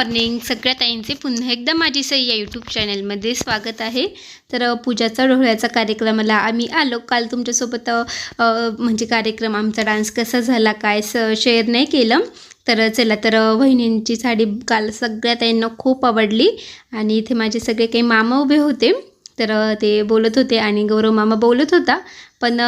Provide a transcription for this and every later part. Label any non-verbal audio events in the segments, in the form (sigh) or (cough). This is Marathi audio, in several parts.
मॉर्निंग सगळ्या ताईंचे पुन्हा एकदा माझी सई या यूट्यूब चॅनलमध्ये स्वागत आहे. तर पूजाचा डोळ्याचा कार्यक्रमाला आम्ही आलो. काल तुमच्यासोबत म्हणजे कार्यक्रम आमचा डान्स कसा झाला काय स शेअर नाही केलं. तर चला तर वहिनींची साडी काल सगळ्या ताईंना खूप आवडली. आणि इथे माझे सगळे काही मामा उभे होते. तर ते बोलत होते आणि गौरव मामा बोलत होता. पण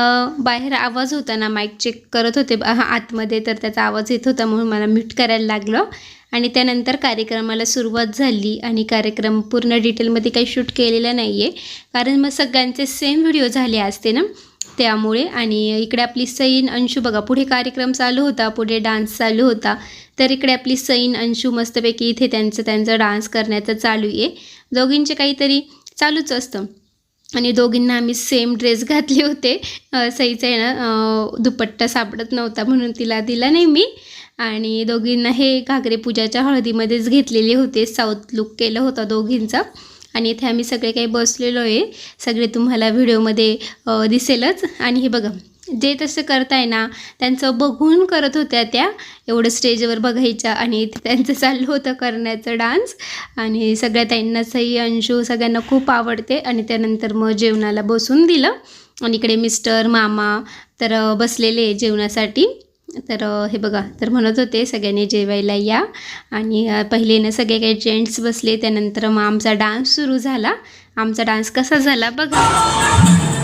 बाहेर आवाज होता ना माईक चेक करत होते. आतमध्ये तर त्याचा आवाज येत होता म्हणून मला म्यूट करायला लागलं. आणि त्यानंतर कार्यक्रमाला सुरुवात झाली आणि कार्यक्रम पूर्ण डिटेलमध्ये काही शूट केलेला नाही आहे कारण मग सगळ्यांचे सेम व्हिडिओ झाले असते ना? त्यामुळे आणि इकडे आपली सईन अंशू बघा पुढे कार्यक्रम चालू होता पुढे डान्स चालू होता. तर इकडे आपली सईन अंशू मस्तपैकी इथे त्यांचं त्यांचं डान्स करण्याचं चालू आहे. दोघींचे काहीतरी चालूच असतं. आणि दोघींना आम्ही सेम ड्रेस घातले होते. अ, सईचा आहे ना दुपट्टा सापडत नव्हता म्हणून तिला दिला नाही मी. आणि दोघींना हे घागरे पूजाच्या हळदीमध्येच घेतलेले होते. साऊथ लुक केलं होतं दोघींचा. आणि इथे आम्ही सगळे काही बसलेलो आहे. सगळे तुम्हाला व्हिडिओमध्ये दिसेलच. आणि हे बघा जे तसं करताय ना त्यांचं बघून करत होत्या त्या. एवढं स्टेजवर बघायच्या आणि त्यांचं चाललं होतं करण्याचं डान्स. आणि सगळ्या ताईंनाचंही अंशू सगळ्यांना खूप आवडते. आणि त्यानंतर मग जेवणाला बसून दिलं. आणि इकडे मिस्टर मामा तर बसलेले आहे जेवणासाठी. तर हे बघा तर म्हणत होते सगळ्यांनी जेवायला या. आणि पहिले ना सगळे काही जेंट्स बसले त्यानंतर मग आमचा डान्स सुरू झाला. आमचा डान्स कसा झाला बघा.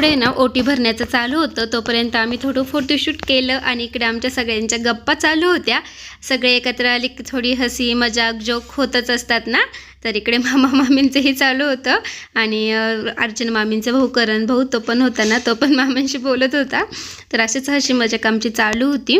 पुढे ना ओटी भरण्याचं चालू होतं. तोपर्यंत आम्ही थोडं फोटोशूट केलं आणि इकडे आमच्या सगळ्यांच्या गप्पा चालू होत्या. सगळे एकत्र आले की थोडी हसी मजाक जोक होतच असतात ना? तर इकडे मामा मामींचंही चालू होतं आणि अ, अर्चना मामींचा भाऊ करण भाऊ तो पण होता ना तो पण मामांशी बोलत होता. तर अशीच हशी मजाक आमची चालू होती.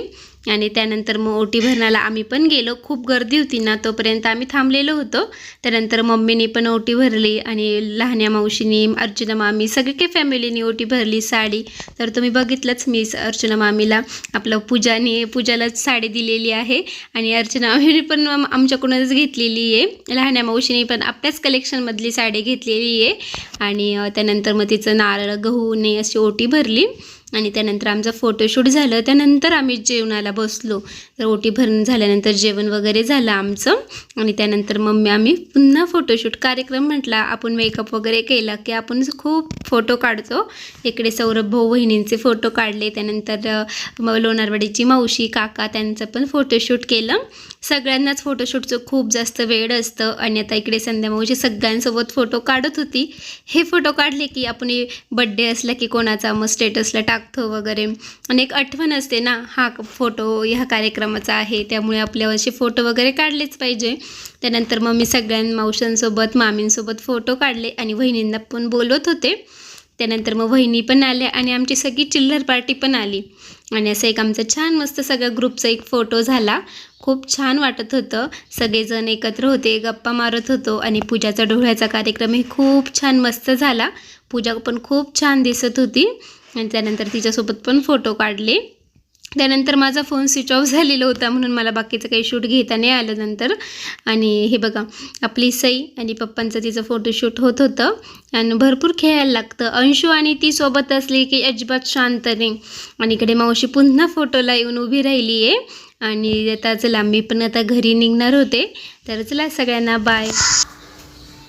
आणि त्यानंतर मग ओटी भरण्याला आम्ही पण गेलो. खूप गर्दी होती ना तोपर्यंत आम्ही थांबलेलो होतो. त्यानंतर मम्मीने पण ओटी भरली आणि लहान्या मावशीनी अर्चना मामी सगळी काही फॅमिलीनी ओटी भरली साडी. तर तुम्ही बघितलंच मी अर्चना मामीला. आपलं पूजाने पूजालाच साडी दिलेली आहे. आणि अर्चना मामीने पण आमच्याकडूनच घेतलेली आहे. लहान्या मावशीने पण आपल्याच कलेक्शनमधली साडी घेतलेली आहे. आणि त्यानंतर मग तिचं नारळ गहूने अशी ओटी भरली. आणि त्यानंतर आमचं फोटोशूट झालं. त्यानंतर आम्ही जेवणाला बसलो. तर ओटी भरून झाल्यानंतर जेवण वगैरे झालं आमचं. आणि त्यानंतर मम्मी आम्ही पुन्हा फोटोशूट कार्यक्रम म्हटला. आपण मेकअप वगैरे केला की आपण खूप फोटो काढतो. इकडे सौरभ भाऊ बहिणींचे फोटो काढले. त्यानंतर मग लोणारवाडीची मावशी काका त्यांचं पण फोटोशूट केलं. सगळ्यांनाच फोटोशूटचं खूप जास्त वेळ असतं. आणि आता इकडे संध्या मावशी सगळ्यांसोबत फोटो काढत होती. हे फोटो काढले की आपण बड्डे असला की कोणाचा मग स्टेटसला टाकतो वगैरे. आणि एक आठवण असते ना हा फोटो ह्या कार्यक्रमाचा आहे त्यामुळे आपल्या वर्षी फोटो वगैरे काढलेच पाहिजे. त्यानंतर मग मी सगळ्यां मावशांसोबत मामींसोबत फोटो काढले आणि वहिनींना पण बोलवत होते. त्यानंतर मग वहिनी पण आल्या आणि आमची सगळी चिल्लर पार्टी पण आली. आणि असं एक आमचा छान मस्त सगळ्या ग्रुपचा एक फोटो झाला. खूप छान वाटत होतं. सगळेजण एकत्र होते गप्पा मारत होतो आणि पूजाचा डोळ्याचा कार्यक्रमही खूप छान मस्त झाला. पूजा पण खूप छान दिसत होती. आणि त्यानंतर तिच्यासोबत पण फोटो काढले. त्यानंतर माझा फोन स्विच ऑफ झालेला होता म्हणून मला बाकीचं काही शूट घेता नाही आलं नंतर. आणि हे बघा आपली सई आणि पप्पांचं तिचं फोटोशूट होत होतं. आणि भरपूर खेळायला लागतं. अंशू आणि ती सोबत असली की अजिबात शांत नाही. आणि इकडे मावशी पुन्हा फोटोला येऊन उभी राहिली आहे आणि आता चला मी पण आता घरी निघणार होते. तर चला सगळ्यांना बाय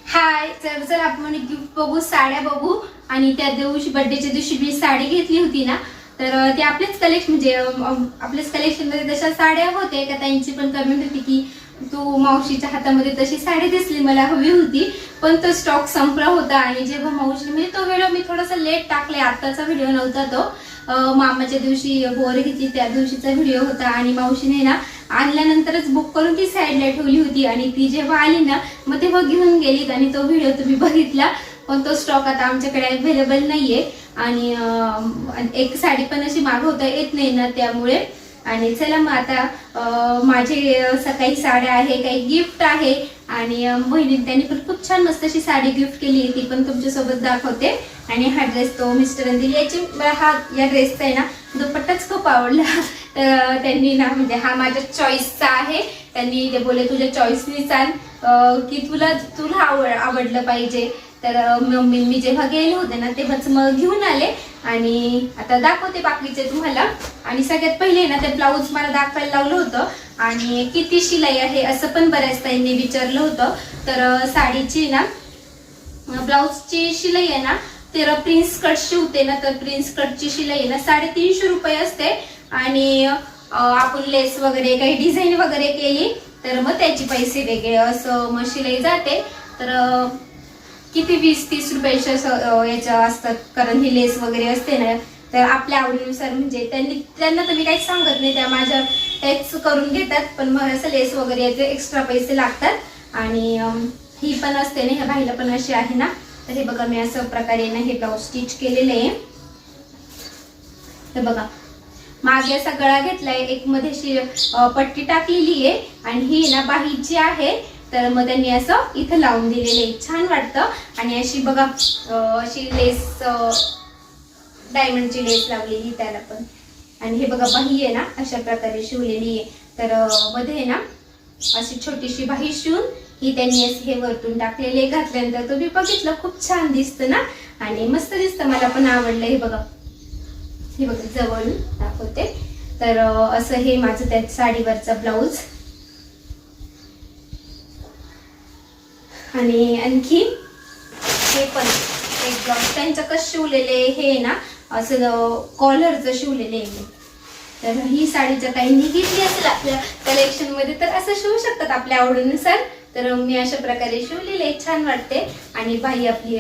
हाय तर चल आपण गिफ्ट बघू साड्या बघू आणि त्या दिवशी बड्डेच्या दिवशी मी साडी घेतली होती ना तर ते आपलेच कलेक्शन म्हणजे अं, आपल्याच कलेक्शनमध्ये तशा साड्या होते का त्यांची पण कमेंट होती की तू मावशीच्या हातामध्ये तशी साडी दिसली मला हवी होती. पण तो स्टॉक संपला होता आणि जेव्हा मावशी म्हणजे तो व्हिडिओ मी थोडासा लेट टाकले आत्ताचा व्हिडिओ नव्हता तो. मामाच्या दिवशी बोर घेतली त्या दिवशीचा व्हिडिओ होता आणि मावशीने ना आणल्यानंतरच बुक करून ती साईडला ठेवली होती आणि ती जेव्हा आली ना मग तेव्हा घेऊन गेलीत आणि तो व्हिडिओ तुम्ही बघितला. पण तो स्टॉक आता आमच्याकडे अवेलेबल नाहीये. आणि एक साडी पण अशी मागवता येत नाही ना त्यामुळे. आणि चला मग आता माझे सकाळी साड्या आहे काही गिफ्ट आहे. आणि बहिणीने त्यांनी पण खूप छान मस्त अशी साडी गिफ्ट केली ती पण तुमच्यासोबत दाखवते. आणि हा ड्रेस तो मिस्टरांनी दिली याची मला हा या ड्रेसचा आहे ना दुपट्टाच खूप आवडला. (laughs) तर त्यांनी ना म्हणजे हा माझ्या चॉईसचा आहे. त्यांनी ते बोले तुझ्या चॉईसनी चाल. की तुला तुला आवड आवडलं पाहिजे. तर मम्मी मी जेव्हा गेले होते ना तेव्हाच मग घेऊन आले आणि आता दाखवते बाकीचे तुम्हाला. आणि सगळ्यात पहिले ना ते ब्लाऊज मला दाखवायला लावलं होतं आणि किती शिलाई आहे असं पण बऱ्याच ताईंनी विचारलं होतं. तर साडीची ना ब्लाऊजची शिलाई आहे ना तर प्रिन्स कट शिवते ना तर प्रिन्स कटची शिलाई आहे ना साडेतीनशे रुपये असते. आणि आपण लेस वगैरे काही डिझाईन वगैरे केली तर मग त्याचे पैसे वेगळे असं मग शिलाई जाते. तर किती वीस तीस रुपयाच्या याच्या असतात. कारण ही लेस वगैरे असते ना तर आपल्या आवडीनुसार म्हणजे त्यांनी त्यांना तर मी काही सांगत नाही त्या माझ्या टॅक्स करून घेतात. पण मग असं लेस वगैरे याचे एक्स्ट्रा पैसे लागतात. आणि ही पण असते ना ह्या बाईला पण अशी आहे ना. तर हे बघा मी असं प्रकारे ना हे ब्लाऊज स्टिच केलेलं आहे. तर बघा. मागे असा गळा घेतलाय एक मध्ये अशी पट्टी टाकलेली आहे. आणि ही ना बाहीची आहे. तर मग त्यांनी असं इथं लावून दिलेले आहे. छान वाटतं. आणि अशी बघा अशी लेस डायमंडची लेस लावलेली त्याला पण. आणि हे बघा बाही आहे ना अशा प्रकारे शिवलेली आहे. तर मध्ये आहे ना अशी छोटीशी बाही शिवून ही त्यांनी असं हे वरतून टाकलेले घातल्यानंतर तुम्ही बघितलं खूप छान दिसतं ना. आणि मस्त दिसतं. मला पण आवडलं हे बघा. हे बघा जवळून दाखवते. तर असं हे माझं त्या साडीवरचा ब्लाऊज आणि आणखी हे पण एक ब्लाऊज त्यांच्या कसं शिवलेले हे ना असं कॉलरचं शिवलेले आहे. मी. तर ही साडीच्या ताईंनी घेतली असेल आपल्या कलेक्शनमध्ये तर असं शिवू शकतात आपल्या आवडीनुसार. तर मी अशा प्रकारे शिवलेले छान वाटते. आणि बाई आपली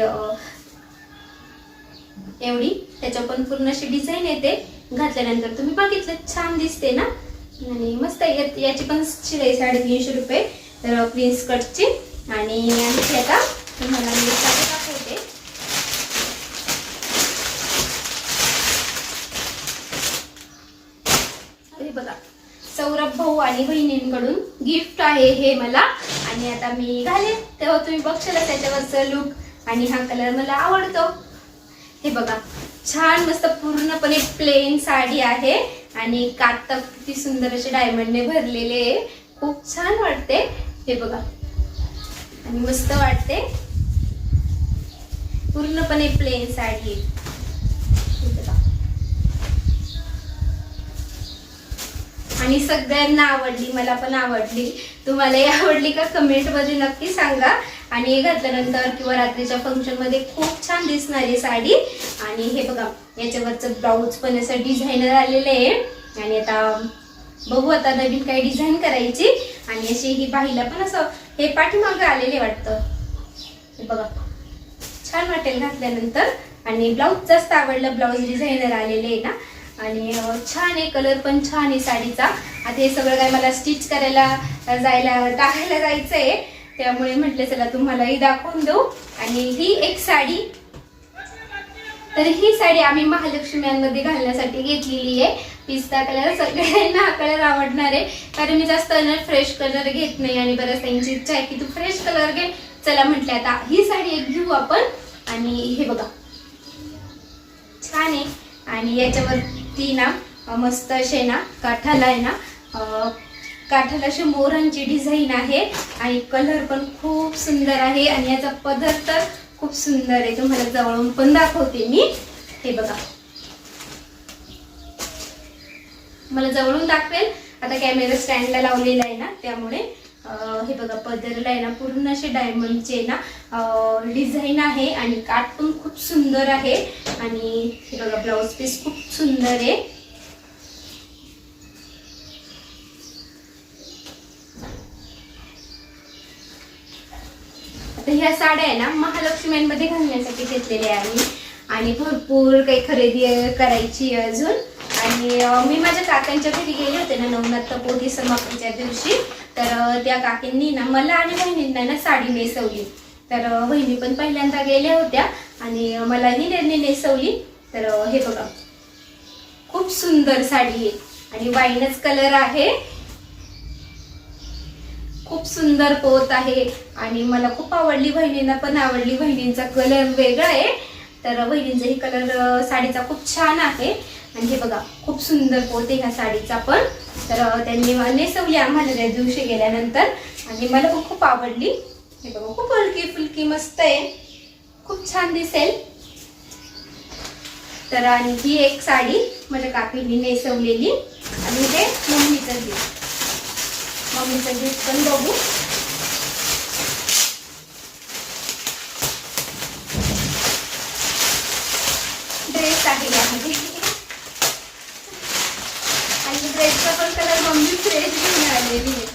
एवढी. त्याच्या पण पूर्ण अशी डिझाईन येते घातल्यानंतर तुम्ही बघितलं छान दिसते ना. आणि मस्त आहे. याची पण शिलाई साडेतीनशे रुपये. तर प्रिन्स कटची. आणि आणखी आता तुम्हाला मी साडी दाखवते. बघा सौरभ भाऊ आणि बहिणींकडून गिफ्ट आहे हे मला. आणि आता मी घाले तेव्हा तुम्ही बघशाल त्याच्यावरचं लुक आणि हा कलर मला आवडतो. हे बघा छान मस्त पूर्णपणे प्लेन साडी आहे. आणि कातक किती सुंदर असे डायमंडने भरलेले आहे. खूप छान वाटते. हे बघा. आणि मस्त वाटते. पूर्णपणे प्लेन साडी आणि सगळ्यांना आवडली मला पण आवडली. तुम्हालाही आवडली का कमेंटमध्ये नक्की सांगा. आणि हे घातल्यानंतर किंवा रात्रीच्या फंक्शनमध्ये खूप छान दिसणारी साडी. आणि हे बघा याच्यावरचं ब्लाऊज पण असं डिझायनर आलेलं आहे. आणि आता बघू आता नवीन काही डिझाईन करायची. आणि अशी ही बाईला पण असं हे पाठीमागं आलेले वाटतं. हे बघा. छान वाटेल घातल्यानंतर. आणि ब्लाऊज जास्त आवडलं ब्लाऊज डिझायनर आलेले आहे ना. आणि छान आहे कलर पण छान आहे साडीचा. आता हे सगळं काय मला स्टिच करायला जायला टाकायला जायचं आहे त्यामुळे म्हटलं चला तुम्हालाही दाखवून देऊ. आणि ही एक साडी. तर ही साडी आम्ही महालक्ष्म्यांमध्ये घालण्यासाठी घेतलेली आहे. पिस्ता कलर सगळ्यांना हा कलर आवडणार आहे. कारण मी जास्त फ्रेश कलर घेत नाही आणि बरंच त्यांची इच्छा आहे की तू फ्रेश कलर घे. चला म्हटलं आता ही साडी एक घेऊ आपण. आणि हे बघा. छान आहे. आणि याच्यावरती ना मस्त असे ना काठाला आहे ना काठाला अशी मोरांची डिझाईन आहे. आणि कलर पण खूप सुंदर आहे. आणि याचा पदर तर खूप सुंदर आहे. तुम्हाला जवळून पण दाखवते मी. हे बघा. मला जवळून दाखवेल. आता कॅमेरा स्टँडला लावलेला आहे ना त्यामुळे हे बघा पदरला आहे ना पूर्ण असे डायमंडचे ना डिझाईन आहे आणि काठ पण खूप सुंदर आहे. आणि हे बघा ब्लाऊज पीस खूप सुंदर आहे. आता ह्या साड्या आहे ना महालक्ष्म्यांमध्ये घालण्यासाठी घेतलेल्या आहे. आणि भरपूर काही खरेदी करायची आहे अजून. आणि मी माझ्या काकांच्या घरी गेले होते ना नवनाथ पोथी समापनच्या दिवशी. तर त्या काकींनी ना मला आणि बहिणींना ना साडी नेसवली. तर बहिणी पण पहिल्यांदा गेल्या होत्या आणि मला मलाही त्यांनी नेसवली. तर हे बघा. खूप सुंदर साडी आहे आणि वाईनच कलर आहे. खूप सुंदर पोत आहे आणि मला खूप आवडली बहिणींना पण आवडली. बहिणींचा कलर वेगळा आहे. तर बहिणींचाही कलर साडीचा खूप छान आहे. आणि हे बघा खूप सुंदर पोते ह्या साडीचा पण. तर त्यांनी नेसवली आम्हाला त्या दिवशी गेल्यानंतर. आणि मला पण खूप आवडली. हे बघा खूप हलकी फुलकी मस्त आहे. खूप छान दिसेल. तर आणि ही एक साडी माझ्या काकींनी नेसवलेली. आणि हे मम्मीचं गीत मम्मीचं गीत पण बघू ड्रेस आहे यामध्ये आणि ड्रेसचा पण कलर मम्मी फ्रेश घेऊन आलेली आहे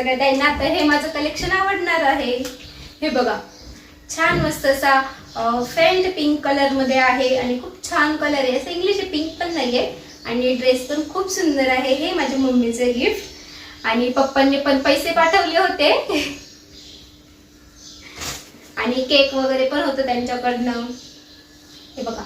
सगळ्या त्यांना आता हे माझं कलेक्शन आवडणार आहे. हे बघा छान मस्त असा फेंट पिंक कलरमध्ये आहे आणि खूप छान कलर आहे. असं इंग्लिश पिंक पण नाहीये. आणि ड्रेस पण खूप सुंदर आहे. हे माझ्या मम्मीचं गिफ्ट आणि पप्पांनी पण पैसे पाठवले होते. (laughs) आणि केक वगैरे पण होतं त्यांच्याकडनं. हे बघा.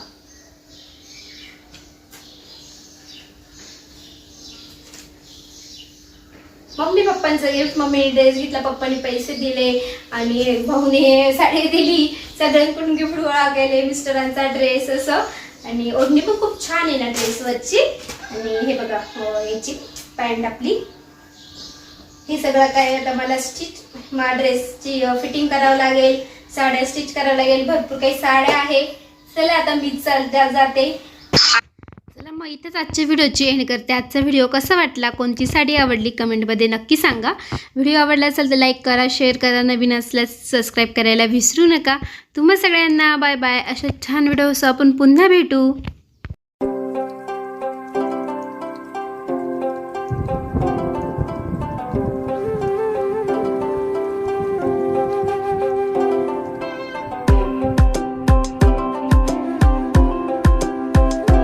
मम्मी पप्पांचं गिफ्ट मम्मी ड्रेस घेतला पप्पांनी पैसे दिले आणि भाऊने साडी दिली. सगळ्यांकडून गिफ्ट गोळा केले मिस्टरांचा ड्रेस असं. आणि ओढणी पण खूप छान आहे ना ड्रेसवरची आणि हे बघा हो, याची पॅन्ट आपली. हे सगळं काय आता मला स्टिच मा ड्रेसची फिटिंग करावं लागेल. साड्या स्टिच करावं लागेल. भरपूर काही साड्या आहे. चला आता मी चालत्या जाते. मग इथेच आजच्या व्हिडिओची एंड करते. आजचा व्हिडिओ कसा वाटला? कोणती साडी आवडली? कमेंटमध्ये नक्की सांगा. व्हिडिओ आवडला असेल तर लाईक करा शेअर करा. नवीन असल्यास सबस्क्राईब करायला विसरू नका. तुम्हा सगळ्यांना बाय बाय अशा छान व्हिडिओसह आपण पुन्हा भेटू.